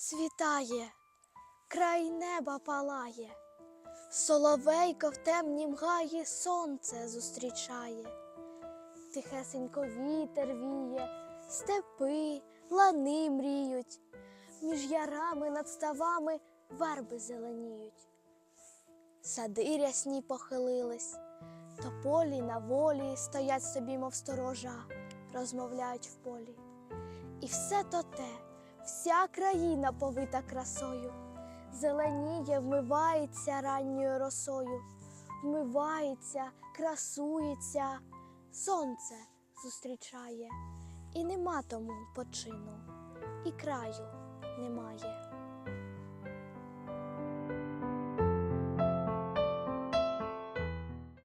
Світає, край неба палає, соловейко в темнім гаї сонце зустрічає, тихесенько вітер віє, степи, лани мріють, між ярами над ставами верби зеленіють. Сади рясні похилились, тополі на волі стоять собі, мов сторожа, розмовляють в полі. І все то те, вся країна повита красою, зеленіє, вмивається ранньою росою, вмивається, красується, сонце зустрічає, і нема тому почину, і краю немає.